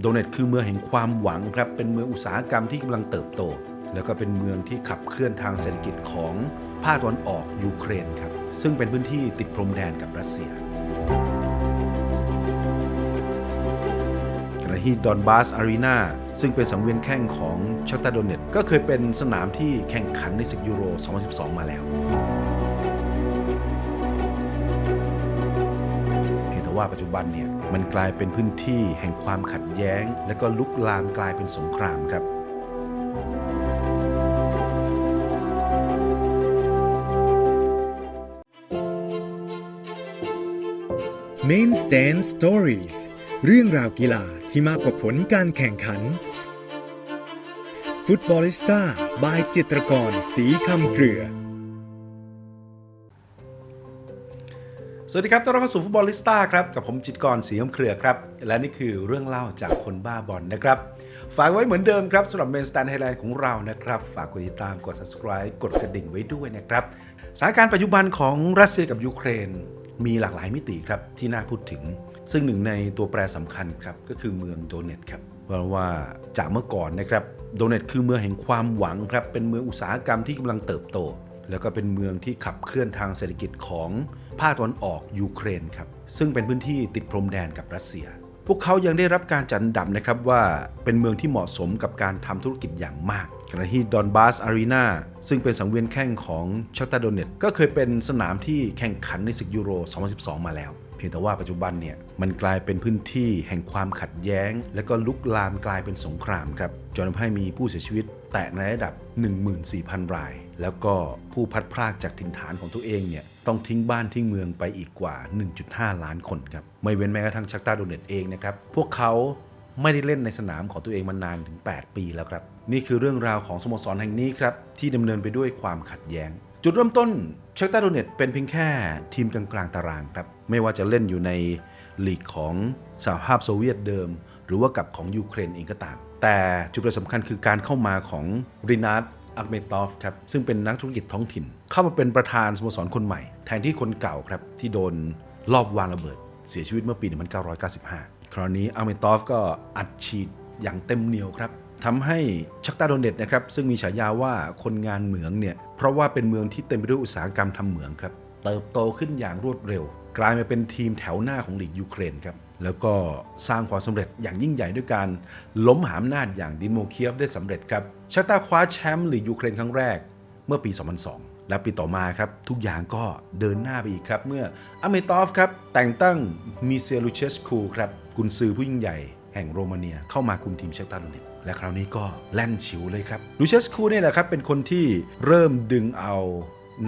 โดเนตคือเมืองแห่งความหวังครับ เป็นเมืองอุตสาหกรรมที่กำลังเติบโต แล้วก็เป็นเมืองที่ขับเคลื่อนทางเศรษฐกิจของภาคตะวันออกยูเครนครับ ซึ่งเป็นพื้นที่ติดพรมแดนกับรัสเซียขณะที่ดอนบาสอารีนาซึ่งเป็นสังเวียนแข่งของชักตาโดเนตก็เคยเป็นสนามที่แข่งขันในศึกยูโร 2012 มาแล้ว ว่าปัจจุบันเนี่ยมันกลายเป็นพื้นที่แห่งความขัดแย้ง และก็ลุกลามกลายเป็นสงครามครับ Main Stand Stories เรื่องราวกีฬาที่มากกว่าผลการแข่งขัน ฟุตบอลิสต้าบายจิตรกร สีคำเครือ สวัสดีครับต้อนรับเข้าสู่ฟุตบอลลิสต้าครับ กับผมจิตรกรสีน้ำเครือครับ และนี่คือเรื่องเล่าจากคนบ้าบอลนะครับ ฝากไว้เหมือนเดิมครับสำหรับเมนสแตนไทยแลนด์ของเรานะครับ ฝากกดติดตามกด subscribe กดกระดิ่งไว้ด้วยนะครับสถานการณ์ปัจจุบันของรัสเซียกับยูเครน มีหลากหลายมิติครับที่น่าพูดถึง ซึ่งหนึ่งในตัวแปรสำคัญครับก็คือเมืองโดเนตครับเพราะว่าจากเมื่อก่อนนะครับโดเนตคือเมืองแห่งความหวังครับเป็นเมืองอุตสาหกรรมที่กำลังเติบโต แล้วก็เป็นเมืองที่ขับเคลื่อนทางเศรษฐกิจของ ภาคตะวันออกยูเครนครับซึ่งเป็นพื้นที่ติดพรมแดนกับรัสเซีย พวกเขายังได้รับการจัดอันดับนะครับว่าเป็นเมืองที่เหมาะสมกับการทำธุรกิจอย่างมากขณะที่ดอนบาสอารีนาซึ่งเป็นสังเวียนแข่งของชักตาโดเนตก็เคยเป็นสนามที่แข่งขันในศึกยูโร 2012 มาแล้วเพียงแต่ว่าปัจจุบันเนี่ยมันกลายเป็นพื้นที่แห่งความขัดแย้ง และก็ลุกลามกลายเป็นสงครามครับจนทำให้มีผู้เสียชีวิตแตะในระดับ 14,000 ราย แล้วก็ผู้พัดพรากจากถิ่นฐานของตัวเองเนี่ย ต้องทิ้งบ้านทิ้งเมืองไปอีกกว่า 1.5 ล้านคนครับ ไม่เว้นแม้กระทั่งชักตาโดเนตเองนะครับ พวกเขาไม่ได้เล่นในสนามของตัวเองมานานถึง 8 ปีแล้วครับ นี่คือเรื่องราวของสโมสรแห่งนี้ครับ ที่ดำเนินไปด้วยความขัดแย้ง จุดเริ่มต้นชักตาโดเนตเป็นเพียงแค่ทีมกลางๆตารางครับ ไม่ว่าจะเล่นอยู่ในลีกของสหภาพโซเวียตเดิม หรือว่ากับของยูเครนเองก็ตาม แต่จุดประสำคัญคือการเข้ามาของรินาร์ด อักเมตอฟครับซึ่งเป็นนักธุรกิจท้องถิ่น เข้ามาเป็นประธานสโมสรคนใหม่ แทนที่คนเก่าครับที่โดนลอบวางระเบิด เสียชีวิตเมื่อปี 1995 คราวนี้อักเมตอฟก็อัดฉีดอย่างเต็มเหนียวครับทำให้ชักตาโดนเนตนะครับซึ่งมีฉายาว่าคนงานเหมืองเนี่ยเพราะว่าเป็นเมืองที่เต็มไปด้วยอุตสาหกรรมทำเหมืองครับเติบโตขึ้นอย่างรวดเร็ว กลายมาเป็นทีมแถวหน้าของลีกยูเครนครับแล้วก็สร้างความสำเร็จอย่างยิ่งใหญ่ด้วยการล้มหามนาจอย่างดินโมเคียฟได้สำเร็จครับชักตาคว้าแชมป์ลีกยูเครนครั้งแรกเมื่อปี 2002 และปีต่อมาครับ ทุกอย่างก็เดินหน้าไปอีกครับ เมื่ออเมตอฟครับ แต่งตั้งมิเซลูเชสคูครับกุนซือผู้ยิ่งใหญ่แห่งโรมาเนียเข้ามาคุมทีมเชคตาโดเนตและคราวนี้ก็แล่นฉิวเลยครับลูเชสคูเนี่ยแหละครับเป็นคนที่เริ่มดึงเอา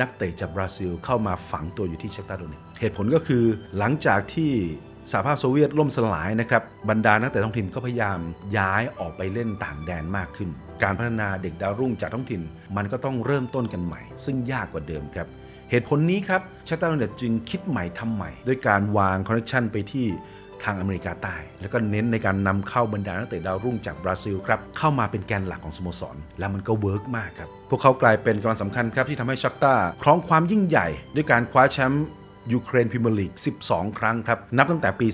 นักเตะจากบราซิลเข้ามาฝังตัวอยู่ที่เชคตาโดเนตเหตุผลก็คือหลังจากที่สหภาพโซเวียตล่มสลายนะครับบรรดานักเตะท้องถิ่นก็พยายามย้ายออกไปเล่นต่างแดนมากขึ้น การพัฒนาเด็กดาวรุ่งจากท้องถิ่น มันก็ต้องเริ่มต้นกันใหม่ ซึ่งยากกว่าเดิมครับเหตุผลนี้ครับชักตาโดเนตจึงคิดใหม่ทำใหม่ ด้วยการวางคอนเนคชันไปที่ ทางอเมริกาใต้ แล้วก็เน้นในการนำเข้าบรรดานักเตะดาวรุ่งจากบราซิลครับเข้ามาเป็นแกนหลักของสโมสร และมันก็เวิร์กมากครับ พวกเขากลายเป็นกำลังสำคัญครับที่ทำให้ชักตาครองความยิ่งใหญ่ ด้วยการคว้าแชมป์ยูเครนพรีเมียร์ลีก 12 ครั้งครับนับตั้งแต่ปี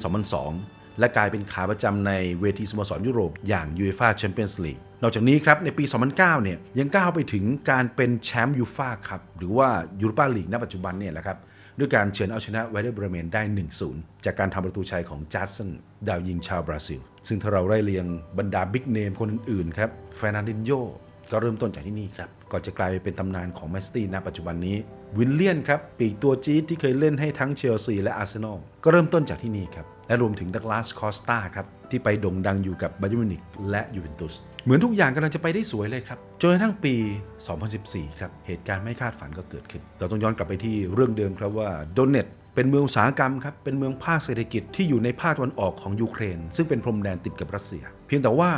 2002และกลายเป็นขาประจำในเวทีสโมสรยุโรปอย่าง UEFA Champions League นอกจากนี้ครับในปี 2009 เนี่ยยังก้าวไปถึงการเป็นแชมป์ยูฟ่าครับหรือว่ายูโรปาลีกณปัจจุบันเนี่ยแหละครับ ด้วยการเฉือนเอาชนะไวเดอร์เบรเมนได้ 1-0 จากการทำประตูชัยของจัสสันดาวยิงชาวบราซิล ซึ่งถ้าเราไล่เรียงบรรดาบิ๊กเนมคนอื่นๆครับเฟรนันดินโยก็เริ่มต้นจากที่นี่ครับ ก่อนจะกลายไปเป็นตำนานของแมนซิตี้ณปัจจุบันนี้ วิลเลียนครับ ปีกตัวจี๊ดที่เคยเล่นให้ทั้งเชลซีและอาร์เซนอลก็เริ่มต้นจากที่นี่ครับ และรวมถึงดักลาสคอสตาครับ ที่ไปโด่งดังอยู่กับบาเยร์นมิวนิกและยูเวนตุสเหมือนทุกอย่างกำลังจะไปได้สวยเลยครับจนกระทั่งปี 2014 ครับ เหตุการณ์ไม่คาดฝันก็เกิดขึ้น เราต้องย้อนกลับไปที่เรื่องเดิมครับว่าโดเนตเป็นเมืองอุตสาหกรรมครับ เป็นเมืองภาคเศรษฐกิจที่อยู่ในภาคตะวันออกของยูเครน ซึ่งเป็นพรมแดนติดกับรัสเซีย เพียงแต่ว่า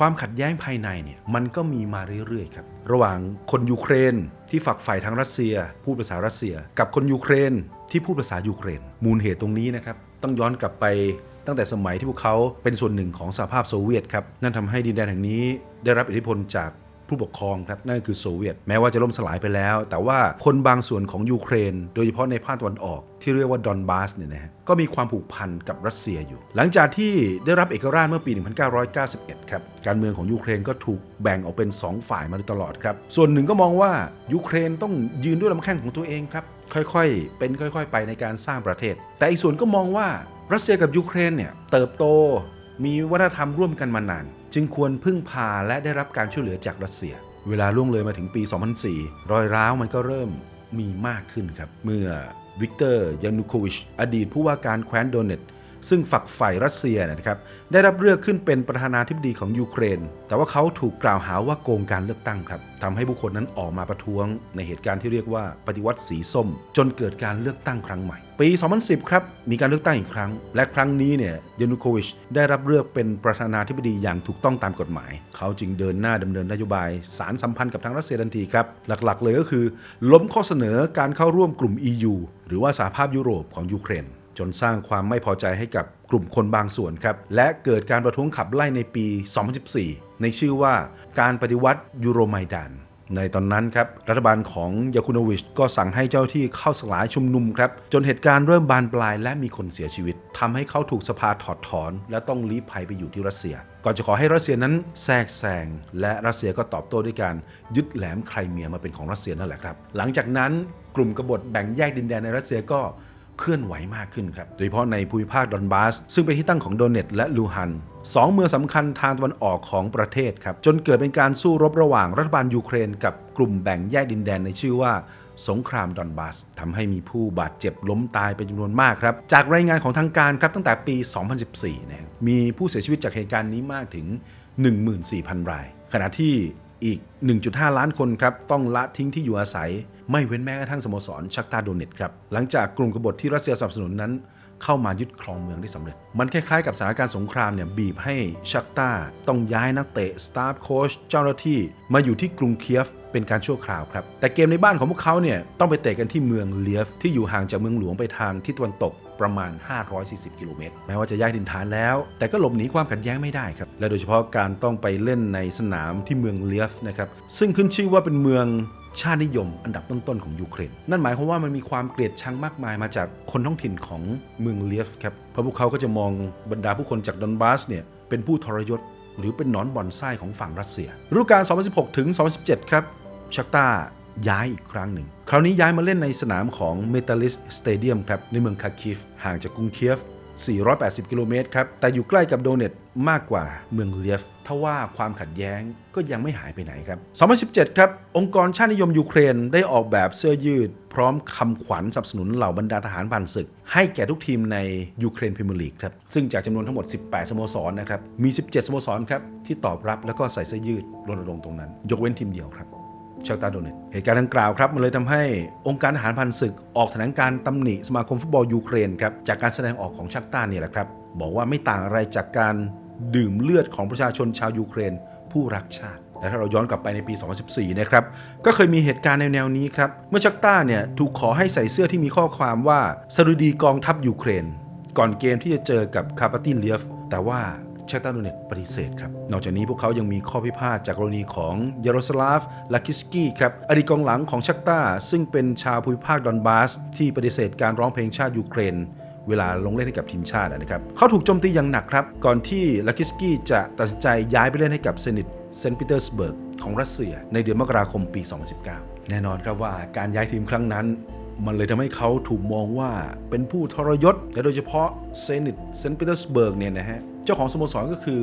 ความขัดแย้งภายในเนี่ยมันก็มีมาเรื่อยๆครับระหว่างคนยูเครนที่ฝักใฝ่ทางรัสเซีย พูดภาษารัสเซีย กับคนยูเครนที่พูดภาษายูเครน มูลเหตุตรงนี้นะครับต้องย้อนกลับไปตั้งแต่สมัยที่พวกเขาเป็นส่วนหนึ่งของสหภาพโซเวียตครับนั่นทำให้ดินแดนแห่งนี้ได้รับอิทธิพลจาก ผู้ปกครองครับนั่นคือโซเวียต แม้ว่าจะล่มสลายไปแล้ว แต่ว่าคนบางส่วนของยูเครน โดยเฉพาะในภาคตะวันออกที่เรียกว่าดอนบาสเนี่ยนะฮะก็มีความผูกพันกับรัสเซียอยู่ หลังจากที่ได้รับเอกราชเมื่อปี 1991 ครับ การเมืองของยูเครนก็ถูกแบ่งออกเป็น 2 ฝ่ายมาโดยตลอดครับ ส่วนหนึ่งก็มองว่ายูเครนต้องยืนด้วยลำแข้งของตัวเองครับ ค่อยๆ เป็นค่อย ๆ ไปในการสร้างประเทศ แต่อีกส่วนก็มองว่ารัสเซียกับยูเครนเนี่ยเติบโต มีวัฒนธรรมร่วมกันมานาน จึงควรพึ่งพาและได้รับการช่วยเหลือจากรัสเซีย เวลาล่วงเลยมาถึงปี 2004 รอยร้าวมันก็เริ่มมีมากขึ้นครับ เมื่อวิกเตอร์ยานุโควิช อดีตผู้ว่าการแคว้นโดเนต ซึ่งฝักใฝ่รัสเซียนะครับได้รับเลือกขึ้นเป็นประธานาธิบดีของยูเครน แต่ว่าเขาถูกกล่าวหาว่าโกงการเลือกตั้งครับทำให้ผู้คนนั้นออกมาประท้วง ในเหตุการณ์ที่เรียกว่าปฏิวัติสีส้ม จนเกิดการเลือกตั้งครั้งใหม่ ปี 2010 ครับ มีการเลือกตั้งอีกครั้ง และครั้งนี้เนี่ยยานุโควิชได้รับเลือกเป็นประธานาธิบดีอย่างถูกต้องตามกฎหมาย เขาจึงเดินหน้าดำเนินนโยบาย สารสัมพันธ์กับทางรัสเซียทันทีครับหลักๆ เลยก็คือ ล้มข้อเสนอการเข้าร่วมกลุ่ม EU หรือว่าสหภาพยุโรปของยูเครน จนสร้างความไม่พอใจให้กับกลุ่มคนบางส่วนครับ และเกิดการประท้วงขับไล่ในปี 2014 ในชื่อว่าการปฏิวัติยูโรไมดานในตอนนั้นครับ รัฐบาลของยาคุโนวิชก็สั่งให้เจ้าที่เข้าสลายชุมนุมครับ จนเหตุการณ์เริ่มบานปลายและมีคนเสียชีวิตทำให้เขาถูกสภาถอดถอน และต้องลี้ภัยไปอยู่ที่รัสเซีย ก่อนจะขอให้รัสเซียนั้นแทรกแซงและรัสเซียก็ตอบโต้ด้วยการยึดแหลมไครเมียมาเป็นของรัสเซียนั่นแหละครับ หลังจากนั้นกลุ่มกบฏแบ่งแยกดินแดนในรัสเซียก็ เคลื่อนไหวมากขึ้นครับ โดยเฉพาะในภูมิภาคดอนบาส ซึ่งเป็นที่ตั้งของโดเนตและลูฮันสองเมืองสำคัญทางตะวันออกของประเทศครับ จนเกิดเป็นการสู้รบระหว่างรัฐบาลยูเครน กับกลุ่มแบ่งแยกดินแดนในชื่อว่าสงครามดอนบาสทำให้มีผู้บาดเจ็บล้มตายเป็นจำนวนมากครับ จากรายงานของทางการครับตั้งแต่ปี 2014 นะครับมีผู้เสียชีวิตจากเหตุการณ์นี้มากถึง 14,000 ราย ขณะที่ อีก 1.5 ล้านคนครับต้องละทิ้งที่อยู่อาศัย ไม่เว้นแม้กระทั่งสโมสรชักตาโดเนตครับหลังจากกลุ่มกบฏที่รัสเซียสนับสนุนนั้น เข้ามายึดครองเมืองได้สำเร็จ มันคล้ายๆกับสถานการณ์สงครามเนี่ยบีบให้ชักตาต้องย้ายนักเตะสตาฟโค้ชเจ้าหน้าที่มาอยู่ที่กรุงเคียฟเป็นการชั่วคราวครับ แต่เกมในบ้านของพวกเขาเนี่ยต้องไปเตะกันที่เมืองเลียฟ ที่อยู่ห่างจากเมืองหลวงไปทางทิศตะวันตกประมาณ 540 กิโลเมตร แม้ว่าจะย้ายดินฐานแล้ว แต่ก็หลบหนีความขัดแย้งไม่ได้ครับ และโดยเฉพาะการต้องไปเล่นในสนามที่เมืองเลียฟนะครับ ซึ่งขึ้นชื่อว่าเป็นเมือง ชาตินิยมอันดับต้นๆของยูเครน นั่นหมายความว่ามันมีความเกลียดชังมากมายมาจากคนท้องถิ่นของเมืองเลียฟครับเพราะพวกเขาก็จะมองบรรดาผู้คนจากดอนบาสเนี่ยเป็นผู้ทรยศ หรือเป็นนอนบ่อนไส้ของฝั่งรัสเซียฤดูกาล 2016 ถึง 2017 ครับชักตาย้ายอีกครั้งหนึ่ง คราวนี้ย้ายมาเล่นในสนามของ Metalist Stadium ครับในเมืองคาคิฟห่างจากกรุงเคียฟ 480 กิโลเมตรครับ แต่อยู่ใกล้กับโดเนตมากกว่าเมืองเลียฟทว่าความขัดแย้งก็ยังไม่หายไปไหนครับ 2017 ครับ องค์กรชาตินิยมยูเครนได้ออกแบบเสื้อยืด พร้อมคำขวัญสนับสนุนเหล่าบรรดาทหารผ่านศึก ให้แก่ทุกทีมในยูเครนพรีเมียร์ลีกครับ ซึ่งจากจำนวนทั้งหมด 18 สโมสรนะครับ มี 17 สโมสรครับที่ตอบรับแล้วก็ใส่เสื้อยืดรณรงค์ตรงนั้น ยกเว้นทีมเดียวครับ ชาตาโดเนตเหตุการณ์ดังกล่าวครับมันเลยทำให้องค์การทหารพันศึกออกแถลงการตำหนิสมาคมฟุตบอลยูเครนครับจากการแสดงออกของชักตาเนี่ยแหละครับบอกว่าไม่ต่างอะไรจากการดื่มเลือดของประชาชนชาวยูเครน ผู้รักชาติและถ้าเราย้อนกลับไปในปี 2014 นะครับ ก็เคยมีเหตุการณ์ในแนวนี้ครับ เมื่อชักต้าเนี่ยถูกขอให้ใส่เสื้อที่มีข้อความว่าสรุดีกองทัพยูเครน ก่อนเกมที่จะเจอกับคาปาตินเลียฟ แต่ว่า ชตาโดเนตปฏิเสธครับ นอกจากนี้พวกเขายังมีข้อพิพาทจากกรณีของยาโรสลาฟลาคิสกี้ครับอดีตกองหลังของชักตาซึ่งเป็นชาวภูมิภาคดอนบาส ที่ปฏิเสธการร้องเพลงชาติยูเครนเวลาลงเล่นให้กับทีมชาตินะครับ เขาถูกโจมตีอย่างหนักครับ ก่อนที่ลาคิสกี้จะตัดสินใจย้ายไปเล่นให้กับเซนิตเซนต์ปีเตอร์สเบิร์กของรัสเซีย ในเดือนมกราคมปี 2019 แน่นอนครับว่าการย้ายทีมครั้งนั้น มันเลยทำให้เขาถูกมองว่าเป็นผู้ทรยศ และโดยเฉพาะเซนิตเซนต์ปีเตอร์สเบิร์กเนี่ยนะฮะ เจ้าของสโมสรก็คือ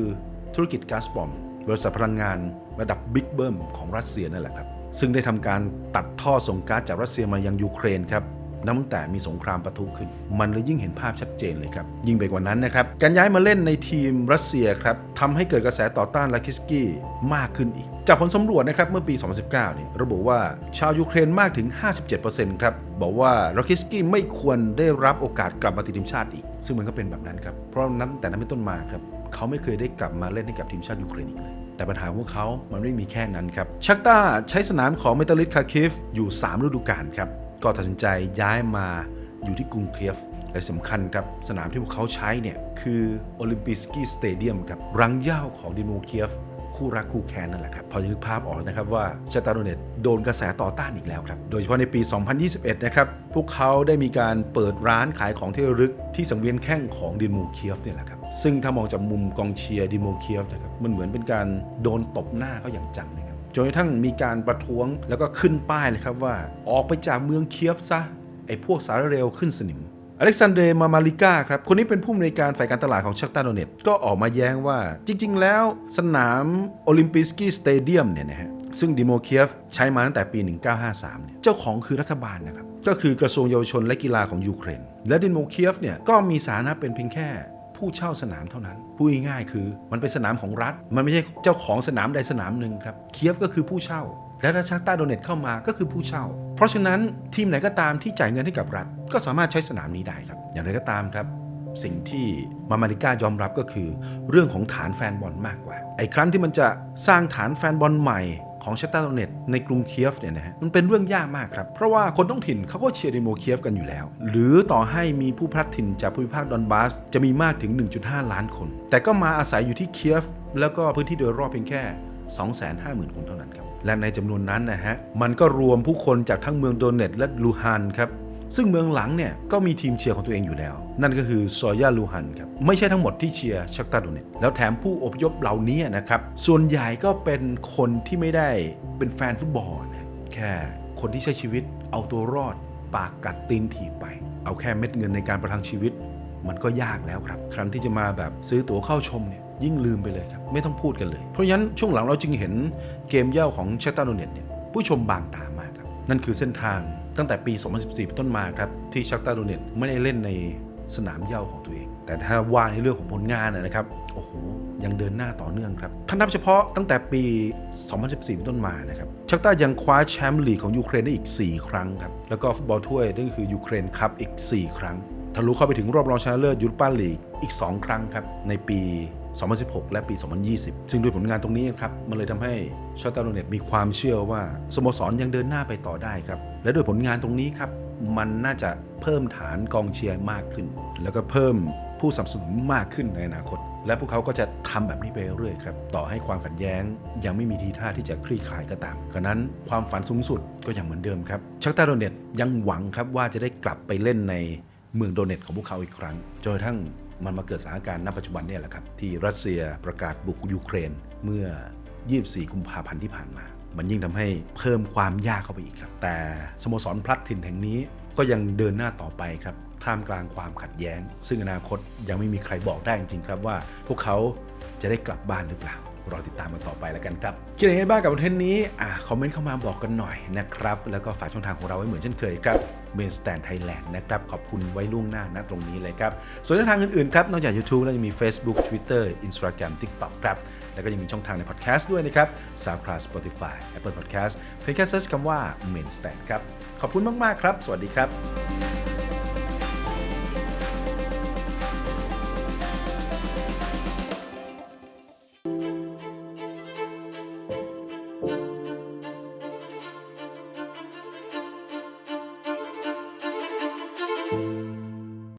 ธุรกิจก๊าซบอมบริษัทพลังงานระดับบิ๊กเบิ้มของรัสเซียนั่นแหละครับ ซึ่งได้ทำการตัดท่อส่งก๊าซจากรัสเซียมายังยูเครนครับ นับตั้งแต่มีสงครามปะทุขึ้น มันเลยยิ่งเห็นภาพชัดเจนเลยครับ ยิ่งไปกว่านั้นนะครับ การย้ายมาเล่นในทีมรัสเซียครับทำให้เกิดกระแสต่อต้านลาคิสกี้มากขึ้นอีก จากผลสำรวจนะครับเมื่อปี 2019นี่ระบุว่าชาวยูเครนมากถึง 57%ครับบอกว่าลาคิสกี้ไม่ควรได้รับโอกาสกลับมาติดทีมชาติอีก ซึ่งมันก็เป็นแบบนั้นครับเพราะนั้นแต่นั้นเป็นต้นมาครับเขาไม่เคยได้กลับมาเล่นให้กับทีมชาติยูเครนอีกเลยแต่ปัญหาของพวกเขามันไม่มีแค่นั้นครับ ชักตาใช้สนามของเมตาลิสคาคิฟอยู่ 3 ฤดูกาลครับ ก็ตัดสินใจย้ายมาอยู่ที่กรุงเคียฟและสำคัญครับสนามที่พวกเขาใช้เนี่ยคือโอลิมปิสกี้สเตเดียมครับรังเย้าของดิโมเคียฟคู่รักคู่แค้นนั่นแหละครับ พอจะนึกภาพออกนะครับว่าชาตาโดเนตโดนกระแสต่อต้านอีกแล้วครับ โดยเฉพาะในปี 2021 นะครับ พวกเขาได้มีการเปิดร้านขายของที่ระลึกที่สังเวียนแข้งของดินโมเคียฟเนี่ยแหละครับ ซึ่งถ้ามองจากมุมกองเชียร์ดินโมเคียฟนะครับมันเหมือนเป็นการโดนตบหน้าเขาอย่างจังเจนกระทั่งมีการประท้วงแล้วก็ขึ้นป้ายเลยครับว่า ออกไปจากเมืองเคียฟซะไอ้พวกสารเร็วขึ้นสนิมอเล็กซานเดร์มามาลิกาครับ คนนี้เป็นผู้อำนวยการฝ่ายการตลาดของชักตาโดเนตก็ออกมาแย้งว่าจริง ๆ แล้วสนามโอลิมปิสกี้สเตเดียมเนี่ยนะฮะซึ่งดิโมเคียฟใช้มาตั้งแต่ปี 1953เนี่ยเจ้าของคือรัฐบาลนะครับ ก็คือกระทรวงเยาวชนและกีฬาของยูเครน และดิโมเคียฟเนี่ยก็มีสถานะเป็นเพียงแค่ ผู้เช่าสนามเท่านั้นพูดง่ายๆคือมันเป็นสนามของรัฐ มันไม่ใช่เจ้าของสนามใดสนามหนึ่งครับเคียฟก็คือผู้เช่า และถ้าชักตาโดเนตเข้ามาก็คือผู้เช่า เพราะฉะนั้นทีมไหนก็ตามที่จ่ายเงินให้กับรัฐ ก็สามารถใช้สนามนี้ได้ครับ อย่างไรก็ตามครับ สิ่งที่มามาริก้ายอมรับก็คือ เรื่องของฐานแฟนบอลมากกว่าไอ้ครั้งที่มันจะสร้างฐานแฟนบอลใหม่ ของชาตตาโดเนตในกรุงเคียฟเนี่ยนะฮะมันเป็นเรื่องยากมากครับ เพราะว่าคนท้องถิ่นเขาก็เชียร์ดิโมเคียฟกันอยู่แล้ว หรือต่อให้มีผู้พลัดถิ่นจากภูมิภาคดอนบาสจะมีมากถึง 1.5 ล้านคน แต่ก็มาอาศัยอยู่ที่เคียฟแล้วก็พื้นที่โดยรอบเพียงแค่ 250,000 คนเท่านั้นครับและในจำนวนนั้นนะฮะมันก็รวมผู้คนจากทั้งเมืองโดเนตและลูฮันครับ ซึ่งเมืองหลังเนี่ยก็มีทีมเชียร์ของตัวเองอยู่แล้ว นั่นก็คือซอยาลูฮันครับ ไม่ใช่ทั้งหมดที่เชียร์ชักตาโดเนตแล้วแถมผู้อพยพเหล่านี้นะครับ ส่วนใหญ่ก็เป็นคนที่ไม่ได้เป็นแฟนฟุตบอลนะแค่คนที่ใช้ชีวิตเอาตัวรอด ปากกัดตีนถีบไป เอาแค่เม็ดเงินในการประทังชีวิต มันก็ยากแล้วครับ ครั้งที่จะมาแบบซื้อตั๋วเข้าชมเนี่ยยิ่งลืมไปเลยครับ ไม่ต้องพูดกันเลย เพราะฉะนั้นช่วงหลังเราจึงเห็นเกมเย่าของเชตตาโดเนตเนี่ยผู้ชมบางตามากครับ นั่นคือเส้นทาง ตั้งแต่ปี 2014เป็นต้นมาครับที่ชักตาโดเนตไม่ได้เล่นในสนามเย่าของตัวเอง แต่ถ้าว่าในเรื่องของผลงานนะครับโอ้โหยังเดินหน้าต่อเนื่องครับถ้านับเฉพาะตั้งแต่ปี 2014เป็นต้นมานะครับชักตายังคว้าแชมป์ลีกของยูเครนได้อีก 4 ครั้งครับแล้วก็ฟุตบอลถ้วยนั่นก็คือยูเครนคัพอีก 4 ครั้งทะลุเข้าไปถึงรอบรองชนะเลิศยูโรปาลีกอีก 2 ครั้งครับในปี 2016 และปี 2020 ซึ่งด้วยผลงานตรงนี้ครับ มันเลยทำให้ชาตาโนเนตมีความเชื่อว่าสโมสรยังเดินหน้าไปต่อได้ครับ และด้วยผลงานตรงนี้ครับ มันน่าจะเพิ่มฐานกองเชียร์มากขึ้น แล้วก็เพิ่มผู้สนับสนุนมากขึ้นในอนาคต และพวกเขาก็จะทำแบบนี้ไปเรื่อยครับ ต่อให้ความขัดแย้ง ยังไม่มีทีท่าที่จะคลี่คลายก็ตามฉะนั้นความฝันสูงสุดก็ยังเหมือนเดิมครับชักตาโดเนตยังหวังครับว่าจะได้กลับไปเล่นในเมืองโดเนตของพวกเขาอีกครั้งจนกระทั่ง มันมาเกิดสถานการณ์ณปัจจุบันเนี่ยแหละครับที่รัสเซียประกาศบุกยูเครนเมื่อ 24 กุมภาพันธ์ที่ผ่านมา มันยิ่งทำให้เพิ่มความยากเข้าไปอีกครับ แต่สโมสรพลัดถิ่นแห่งนี้ก็ยังเดินหน้าต่อไปครับท่ามกลางความขัดแย้ง ซึ่งอนาคตยังไม่มีใครบอกได้จริงๆครับว่า พวกเขาจะได้กลับบ้านหรือเปล่า รอติดตามกันต่อไปแล้วกันครับคิดยังไงบ้างกับคอนเทนต์นี้อ่าคอมเมนต์เข้ามาบอกกันหน่อยนะครับ แล้วก็ฝากช่องทางของเราไว้เหมือนเช่นเคยครับ m a i n Stand Thailand นะครับ ขอบคุณไว้ล่วงหน้านะตรงนี้เลยครับ ส่วนช่องทางอื่นๆครับ นอกจาก YouTube แล้วยังมี Facebook Twitter Instagram TikTok ครับ แล้วก็ยังมีช่องทางในพอดแคสต์ด้วยนะครับ SoundCloud Spotify Apple Podcast เพียงแค่เซิร์ชคำว่า Main Stand ครับ ขอบคุณมาก ๆ ครับ สวัสดีครับ